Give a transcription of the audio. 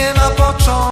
nie ma początku.